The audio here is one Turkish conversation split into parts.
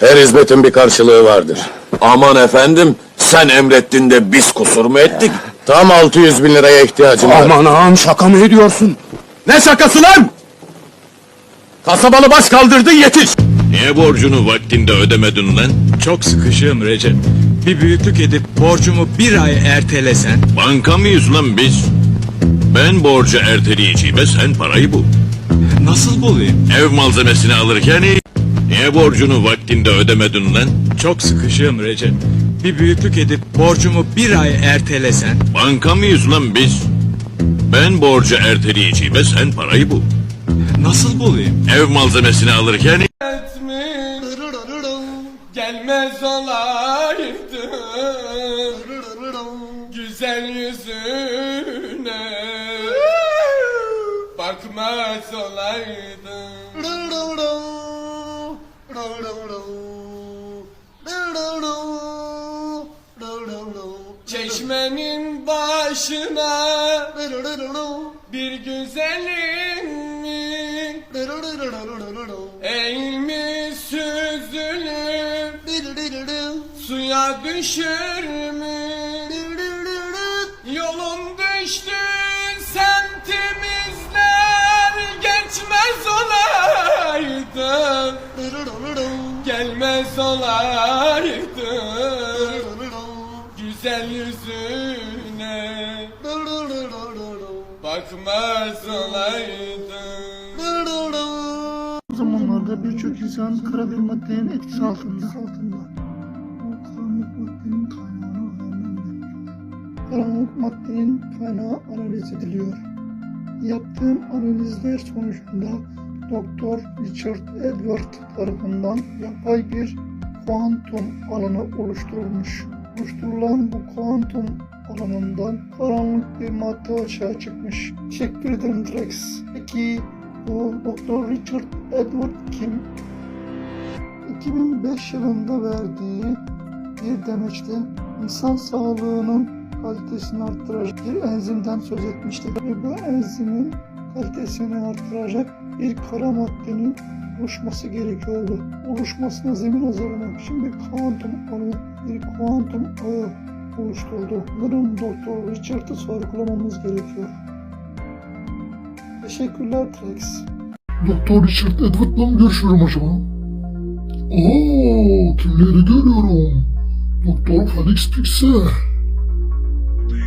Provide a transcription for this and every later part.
Her hizmetin bir karşılığı vardır. Aman efendim, sen emrettin de biz kusur mu ettik? Tam 600 bin liraya ihtiyacım var. Aman ağam şaka mı ediyorsun? Ne şakası lan? Kasabalı baş kaldırdı yetiş. Niye borcunu vaktinde ödemedin lan? Çok sıkışığım Recep. Bir büyüklük edip borcumu bir ay ertelesen. Banka mıyız lan biz? Ben borcu erteleyeceğime sen parayı bul. Nasıl bulayım? Ev malzemesini alırken iyi. Niye borcunu vaktinde ödemedin lan? Çok sıkışığım Recep. Bir büyüklük edip borcumu bir ay ertelesen. Banka mıyız lan biz? Ben borcu erteleyeceğime sen parayı bul. Nasıl bulayım? Ev malzemesini alırken Çeşmenin başına Bir güzelim mi? Eğilmiş süzülüp Suya düşür mü? Yolun düştü semtimizden Geçmez olaydı. Gelmez olaydı O zamanlarda birçok insan kara bir maddenin etkisi altında. altında. O karanlık maddenin kaynağını öğrenmem gerekiyor. Karanlık maddenin kaynağı analiz ediliyor. Yaptığım analizler sonucunda Doktor Richard Edward tarafından yapay bir kuantum alanı oluşturulmuş. Oluşturulan bu kuantum alanından karanlık bir madde açığa çıkmış. Teşekkür ederim Drex. Peki bu Doktor Richard Edward kim? 2005 yılında verdiği bir demeçte insan sağlığının kalitesini arttıracak bir enzimden söz etmişti. Ve bu enzimin kalitesini arttıracak bir kara maddenin oluşması gerekiyordu. Oluşmasına zemin hazırlamak için bir kuantum ağı, bir kuantum ağı oluşturdu. Sanırım Doktor Richard'ı sorgulamamız gerekiyor. Teşekkürler Trex. Doktor Richard Edward'la mı görüşüyorum acaba? Oo, kimleri görüyorum? Doktor Felix Pixel.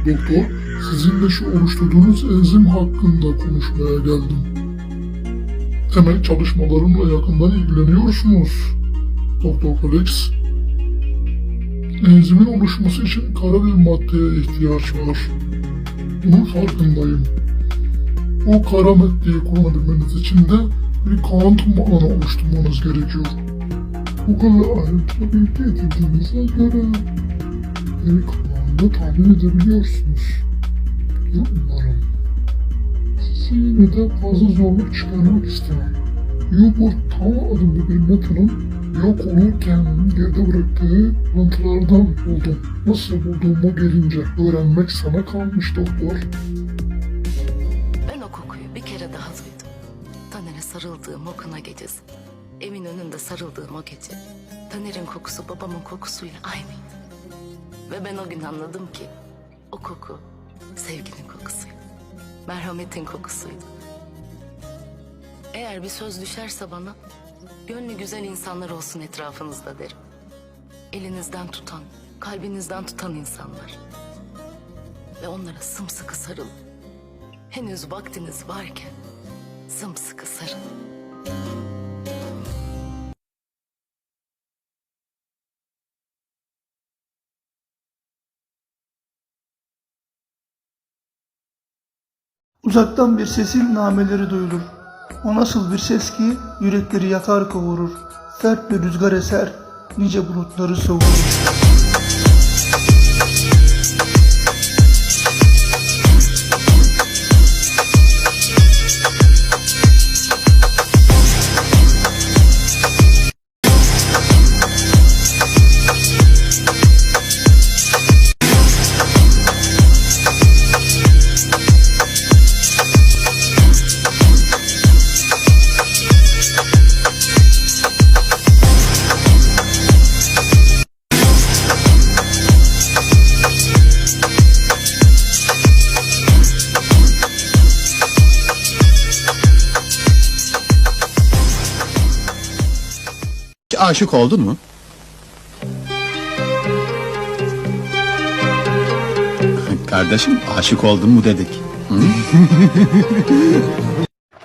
Doktor, sizinle şu oluşturduğunuz enzim hakkında konuşmaya geldim. Temel çalışmalarımla yakından ilgileniyorsunuz. Doktor Felix. Enzimin oluşması için kara bir maddeye ihtiyaç var. Bunun farkındayım. O kara maddeyi kullanabilmeniz için de bir kuantum alanı oluşturmanız gerekiyor. Bu kadar ayrıntılı bilgi edindiğinize göre beni kıvamda tahmin edebiliyorsunuz. Umarım. Sizi yine de fazla zorluk çıkarmak istemem. Yubur Tava adında bir metanın yok olurken geride bıraktığı kalıntılardan buldum. Nasıl bulduğumu gelince öğrenmek sana kalmış doktor. Ben o kokuyu bir kere daha duydum. Taner'e sarıldığım o kına gecesi. Evin önünde sarıldığım o gece. Taner'in kokusu babamın kokusuyla aynıydı. Ve ben o gün anladım ki o koku sevginin kokusuydu. Merhametin kokusuydu. Eğer bir söz düşerse bana gönlü güzel insanlar olsun etrafınızda derim. Elinizden tutan, kalbinizden tutan insanlar. Ve onlara sımsıkı sarılın. Henüz vaktiniz varken sımsıkı sarılın. Uzaktan bir sesin nameleri duyulur. O nasıl bir ses ki yürekleri yakar kavurur. Sert bir rüzgar eser, nice bulutları savurur. Aşık oldun mu? Kardeşim aşık oldun mu dedik.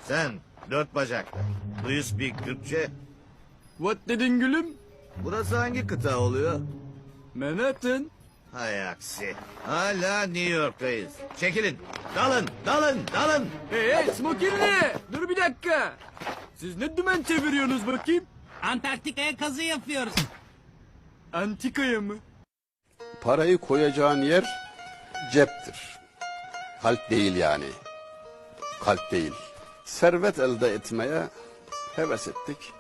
Sen dört bacaklı. Do you speak Türkçe? What dedin gülüm? Burası hangi kıta oluyor? Manhattan. Hay aksi. Hala New York'tayız. Çekilin. Dalın, dalın, dalın. Hey hey smokinli! Dur bir dakika. Siz ne dümen çeviriyorsunuz bakayım? Antarktika'ya kazı yapıyoruz. Antikaya mı? Parayı koyacağın yer ceptir. Kalp değil yani. Kalp değil. Servet elde etmeye heves ettik.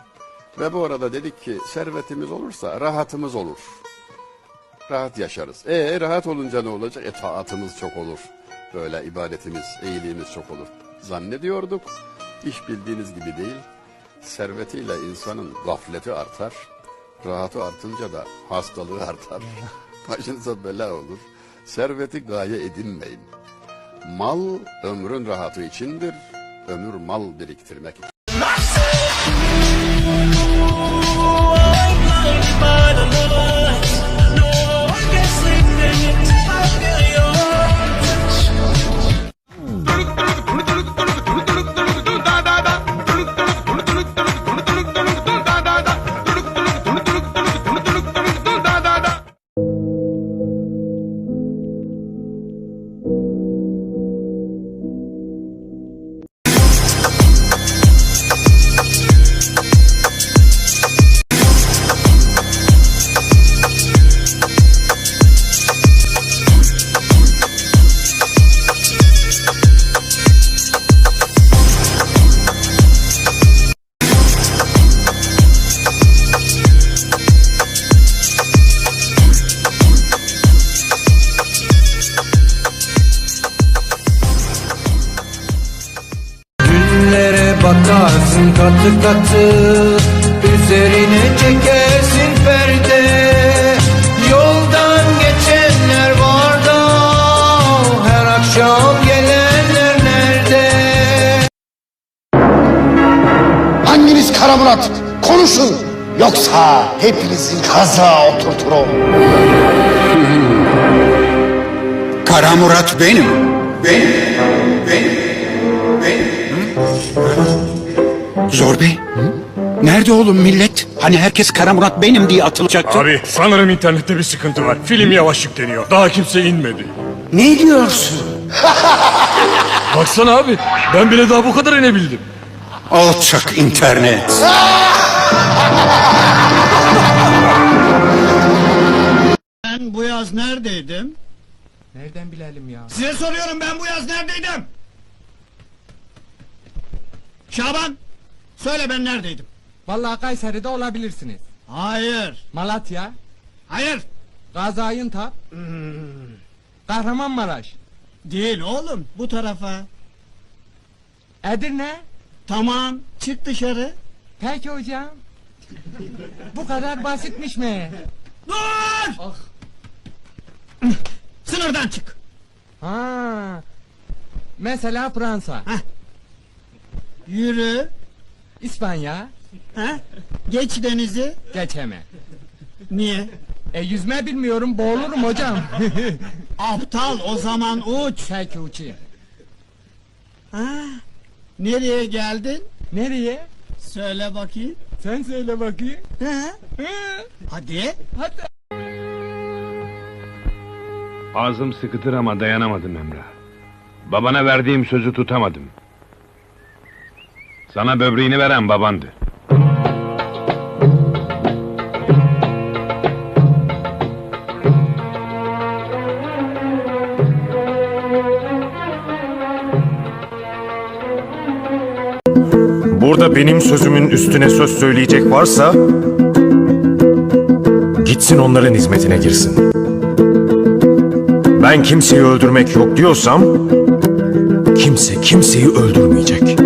Ve bu arada dedik ki servetimiz olursa rahatımız olur. Rahat yaşarız. E rahat olunca ne olacak? E taatımız çok olur. Böyle ibadetimiz, iyiliğimiz çok olur. Zannediyorduk. İş bildiğiniz gibi değil. Servetiyle insanın gafleti artar. Rahatı artınca da hastalığı artar. Başınıza bela olur. Serveti gaye edinmeyin. Mal ömrün rahatı içindir. Ömür mal biriktirmek için. Katı Üzerine çekersin perde Yoldan geçenler var da Her akşam gelenler nerede Hanginiz Kara Murat? Konuşun. Yoksa hepinizin kaza oturturum. Kara Murat benim. Benim. Benim. Benim. Zor Bey. Nerede oğlum millet? Hani herkes Kara Murat benim diye atılacaktı. Abi sanırım internette bir sıkıntı var. Film yavaş yükleniyor. Daha kimse inmedi. Ne diyorsun? Baksana abi. Ben bile daha bu kadar inebildim. Alçak internet. Ben bu yaz neredeydim? Nereden bilelim ya? Size soruyorum ben bu yaz neredeydim? Şaban, söyle ben neredeydim? Vallahi Kayseri'de olabilirsiniz. Hayır, Malatya, hayır. Gaziantep, Kahramanmaraş, Değil oğlum, bu tarafa. Edirne. Tamam, çık dışarı. Peki hocam. Bu kadar basitmiş mi? Dur! Sınırdan çık. Ha. Mesela Fransa, Yürü. İspanya, Ha? Geç denizi. geçeme. Niye? E yüzme bilmiyorum boğulurum hocam. Aptal o zaman uç. Peki uçayım. Ha? Nereye geldin? Nereye? Söyle bakayım. Sen söyle bakayım. Ha? Hı, Hadi. Hadi. Ağzım sıkıtır ama dayanamadım Emrah. Babana verdiğim sözü tutamadım. Sana böbreğini veren babandı. Burada benim sözümün üstüne söz söyleyecek varsa gitsin onların hizmetine girsin. Ben kimseyi öldürmek yok diyorsam kimse kimseyi öldürmeyecek.